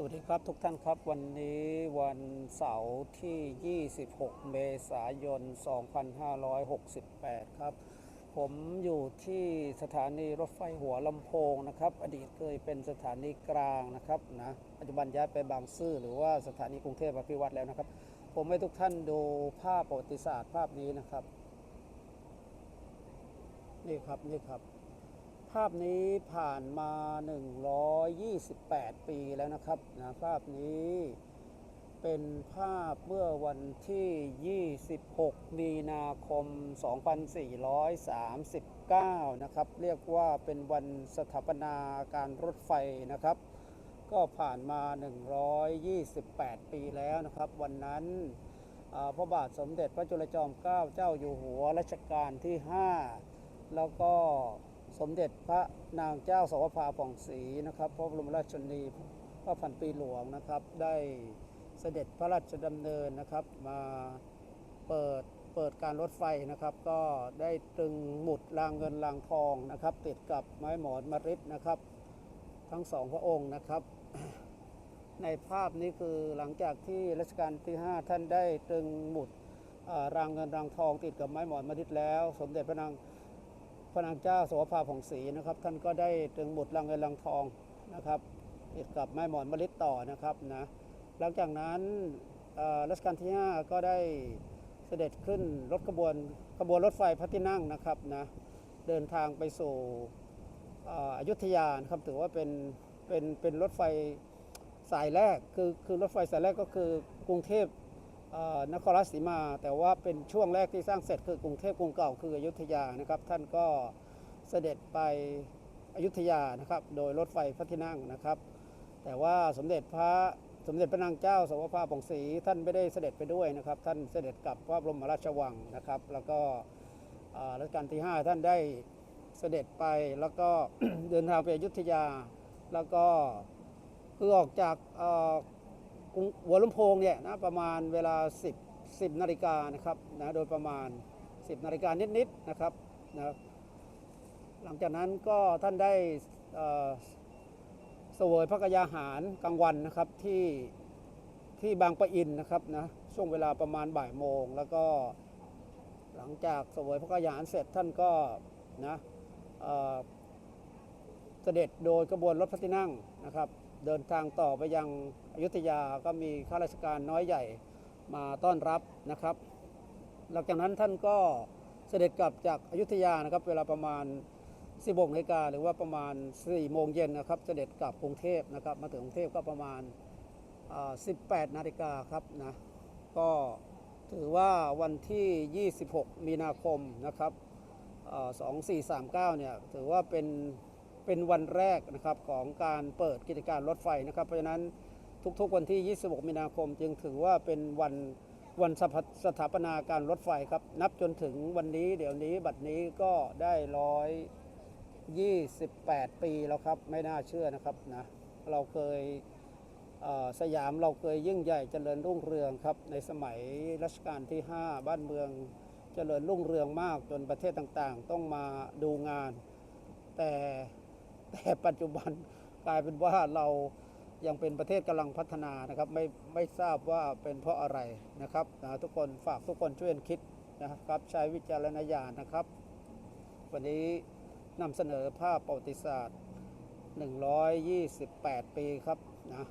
สวัสดีครับทุกท่านครับวันนี้วันเสาร์ที่ 26 เมษายน 2568 ครับ ผมอยู่ที่สถานีรถไฟหัวลำโพงนะครับ อดีตเคยเป็นสถานีกลางนะครับนะปัจจุบันย้ายไปบางซื่อหรือว่าสถานีกรุงเทพอภิวัตรแล้วนะครับ ผมให้ทุกท่านดูภาพประวัติศาสตร์ภาพนี้นะครับ นี่ครับนี่ครับาพนี้ผ่านมา 128 ปีแล้วนะครับนะภาพนี้เป็นภาพเมื่อวันที่ 26 มีนาคม 2439 นะครับ เรียกว่าเป็นวันสถาปนาการรถไฟนะครับ ก็ผ่านมา 128 ปีแล้วนะครับ วันนั้นพระบาทสมเด็จพระจุลจอมเกล้าเจ้าอยู่หัวรัชกาลที่ 5 แล้วก็ สมเด็จพระนางเจ้าสวภาผ่องศรีนะครับพระบรมราชชนนีพระพันปีหลวงนะครับ ได้เสด็จพระราชดำเนินนะครับ มาเปิดเปิดการรถไฟนะครับ ก็ได้ตรึงหมุดรางเงินรางทองนะครับ ติดกับไม้หมอนมริดนะครับ ทั้งสองพระองค์นะครับ ในภาพนี้คือหลังจากที่รัชกาลที่ 5 ท่านได้ตรึงหมุดรางเงินรางทองติดกับไม้หมอนมริดแล้ว สมเด็จพระนาง ระนางเจ้าสวภาผ่องศรีนะครับ ท่านก็ได้ตรึงหมุดรางเงินรางทองนะครับกับไม้หมอนมลิต่อนะครับนะหลังจากนั้นรัชกาลที่ 5 ก็ได้เสด็จขึ้นรถขบวนขบวนรถไฟพระที่นั่งนะครับนะเดินทางไปสู่อยุธยานะครับถือว่าเป็นเป็นเป็นรถไฟสายแรกคือคือรถไฟสายแรกก็คือกรุงเทพ นครราชสีมา แต่ว่าเป็นช่วงแรกที่สร้างเสร็จคือกรุงเทพกรุงเก่าคืออยุธยานะครับ ท่านก็เสด็จไปอยุธยานะครับ โดยรถไฟพระที่นั่งนะครับ แต่ว่าสมเด็จพระสมเด็จพระนางเจ้าสวภาผ่องศรีท่านไม่ได้เสด็จไปด้วยนะครับ ท่านเสด็จกลับพระบรมราชวังนะครับ แล้วก็รัชกาลที่ 5 ท่านได้เสด็จไปแล้วก็เดินทางไปอยุธยา แล้วก็คือออกจาก หัวลำโพงเนี่ยนะประมาณเวลา 10 10นาฬิกานะครับนะโดยประมาณ 10นาฬิกานิดๆนะครับนะหลังจากนั้นก็ท่านได้เสวยพระกยาหารกลางวันนะครับที่ที่บางปะอินนะครับนะช่วงเวลาประมาณบ่ายโมง แล้วก็หลังจากเสวยพระกยาหารเสร็จท่านก็นะเเสด็จโดยกระบวนรถพระที่นั่งนะครับ เดินทางต่อไปยังอยุธยาก็มีข้าราชการน้อยใหญ่มาต้อนรับนะครับ หลังจากนั้นท่านก็เสด็จกลับจากอยุธยานะครับ เวลาประมาณ 16นาฬิกาหรือว่าประมาณ 4 โมงเย็นนะครับ เสด็จกลับกรุงเทพนะครับ มาถึงกรุงเทพก็ประมาณ 18 นาฬิกาครับนะก็ถือว่าวันที่ 26 มีนาคมนะครับอ่า2439 เนี่ยถือว่าเป็น เป็นวันแรกนะครับของการเปิดกิจการรถไฟนะครับ เพราะฉะนั้นทุกๆวันที่ 26 มีนาคม จึงถือว่าเป็นวันวันสถาสถาปนาการรถไฟครับ นับจนถึงวันนี้เดี๋ยวนี้บัดนี้ก็ได้ร้อย28 ปีแล้วครับ ไม่น่าเชื่อนะครับนะเราเคยเสยามเราเคยยิ่งใหญ่เจริญรุ่งเรืองครับ ในสมัยรัชกาลที่ 5 บ้านเมืองเจริญรุ่งเรืองมากจนประเทศต่างๆ ต้องมาดูงาน แต่ แต่ปัจจุบันกลายเป็นว่าเรายังเป็นประเทศกำลังพัฒนานะครับไม่ไม่ทราบว่าเป็นเพราะอะไรนะครับนะทุกคนฝากทุกคนช่วยคิดนะครับใช้วิจารณญาณนะครับ วันนี้นำเสนอภาพประวัติศาสตร์ 128 ปีครับนะ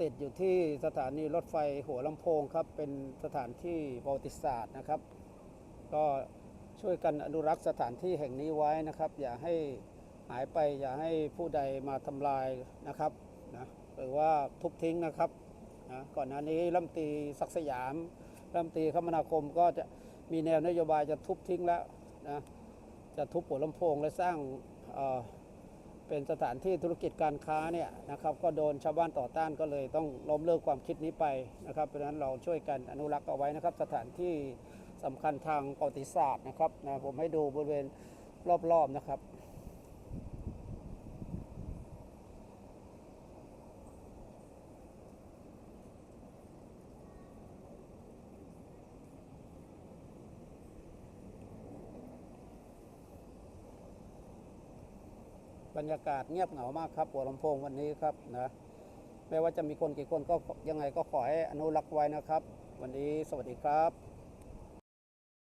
ติดอยู่ที่สถานีรถไฟหัวลำโพงครับเป็นสถานที่ประวัติศาสตร์นะครับ ก็ช่วยกันอนุรักษ์สถานที่แห่งนี้ไว้นะครับ อย่าให้ หายไปอย่าให้ผู้ใดมาทำลายนะครับนะหรือว่าทุบทิ้งนะครับนะก่อนหน้านี้รัฐมตีศักสยามรัฐมตีคมนาคมก็จะมีแนวนโยบายจะทุบทิ้งแล้วนะจะทุบหัวลำโพงและสร้างเเป็นสถานที่ธุรกิจการค้าเนี่ยนะครับก็โดนชาวบ้านต่อต้านก็เลยต้องล้มเลิกความคิดนี้ไปนะครับเพราะฉะนั้นเราช่วยกันอนุรักษ์เอาไว้นะครับ สถานที่สำคัญทางประวัติศาสตร์นะครับนะผมให้ดูบริเวณรอบๆนะครับ บรรยากาศเงียบเหงามากครับหัวลำโพงวันนี้ครับนะไม่ว่าจะมีคนกี่คนก็ยังไงก็ขอให้อนุรักษ์ไว้นะครับ วันนี้สวัสดีครับ